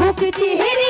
ভক্তি হেরি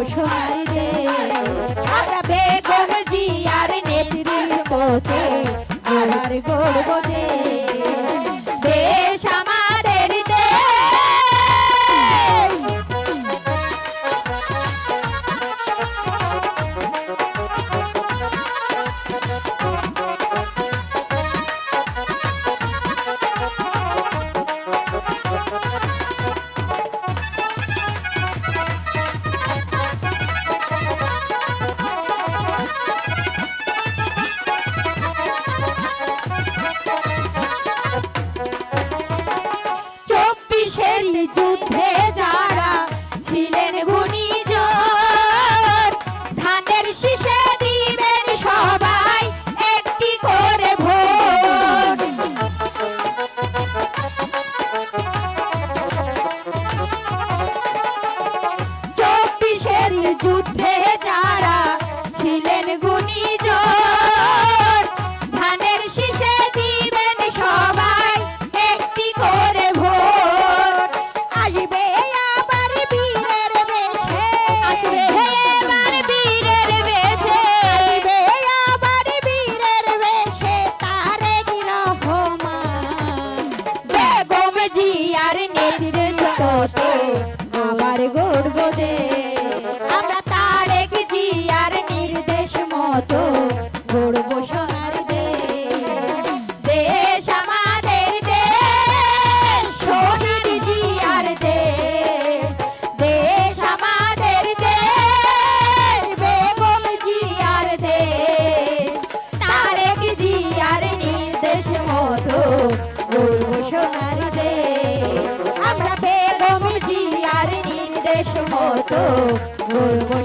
我车来。যুদ্ধে ছিলেন গুণীজন ধানের শীষে দিবেন সবাই একটি করে ভোট আসবে আবার বীরের বেশে, আসবে আবার বীরের বেশে। আসবে আবার বীরের ভুলবো